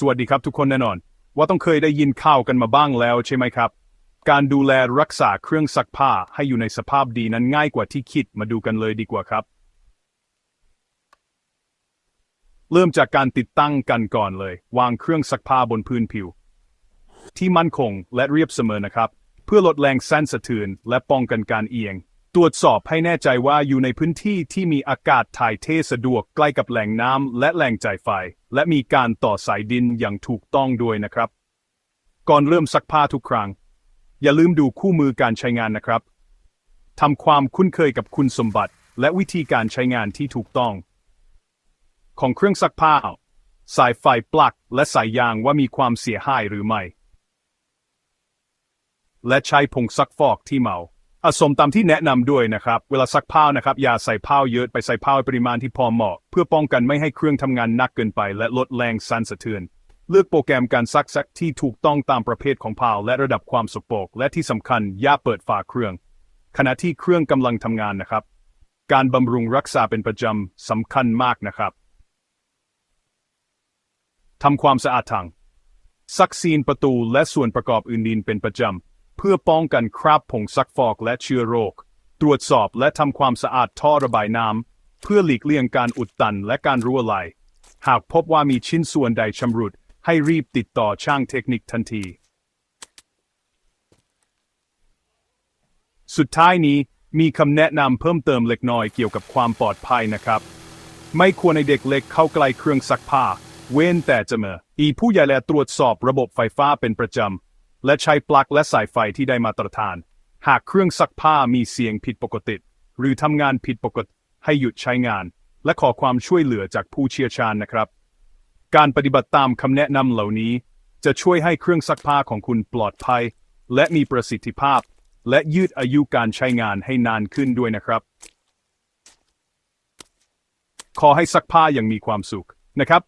สวัสดีครับทุกคนแน่นอน ว่าต้องเคยได้ยินข่าวกันมาบ้างแล้วใช่ไหมครับ การดูแลรักษาเครื่องซักผ้าให้อยู่ในสภาพดีนั้นง่ายกว่าที่คิดมาดูกันเลยดีกว่าครับ เริ่มจากการติดตั้งกันก่อนเลย วางเครื่องซักผ้าบนพื้นผิว ที่มั่นคงและเรียบเสมอนะครับ เพื่อลดแรงสั่นสะเทือนและป้องกันการเอียง ตรวจสอบให้แน่ใจว่าอยู่ในพื้นที่ที่มีอากาศถ่ายเทสะดวกใกล้กับแหล่งน้ำและแหล่งจ่ายไฟ และมีการต่อสายดินอย่างถูกต้องด้วยนะครับ ก่อนเริ่มซักผ้าทุกครั้ง อย่าลืมดูคู่มือการใช้งานนะครับทำความคุ้นเคยกับคุณสมบัติ และวิธีการใช้งานที่ถูกต้อง ของเครื่องซักผ้า สายไฟปลั๊กและสายยางว่ามีความเสียหายหรือไม่ และใช้ผงซักฟอกที่เมา อสมตามที่แนะนำด้วยนะครับ เวลาซักผ้านะครับ อย่าใส่ผ้าเยอะไปใส่ผ้าในปริมาณที่พอเหมาะ เพื่อป้องกันไม่ให้เครื่องทำงานหนักเกินไป และลดแรงสั่นสะเทือน เลือกโปรแกรมการซักซักที่ถูกต้องตามประเภทของผ้าและระดับความสกปรกและที่สำคัญอย่าเปิดฝาเครื่อง ขณะที่เครื่องกำลังทำงานนะครับ การบำรุงรักษาเป็นประจำสำคัญมากนะครับทำความสะอาดถังซักซีนประตูและส่วนประกอบอื่นๆเป็นประจำ เพื่อป้องกันคราบผงซักฟอกและเชื้อโรค ตรวจสอบและทำความสะอาดท่อระบายน้ำเพื่อหลีกเลี่ยงการอุดตันและการรั่วไหล หากพบว่ามีชิ้นส่วนใดชำรุด ให้รีบติดต่อช่างเทคนิคทันที สุดท้ายนี้มีคำแนะนำเพิ่มเติมเล็กน้อยเกี่ยวกับความปลอดภัยนะครับ ไม่ควรให้เด็กเล็กเข้าใกล้เครื่องซักผ้า เว้นแต่จะเมื่ออีผู้ใหญ่และตรวจสอบระบบไฟฟ้าเป็นประจำ และใช้ปลั๊กและสายไฟที่ได้มาตรฐาน หากเครื่องซักผ้ามีเสียงผิดปกติ หรือทำงานผิดปกติให้หยุดใช้งาน และขอความช่วยเหลือจากผู้เชี่ยวชาญนะครับ การปฏิบัติตามคำแนะนำเหล่านี้ จะช่วยให้เครื่องซักผ้าของคุณปลอดภัย และมีประสิทธิภาพ และยืดอายุการใช้งานให้นานขึ้นด้วยนะครับ ขอให้ซักผ้าอย่างมีความสุขนะครับ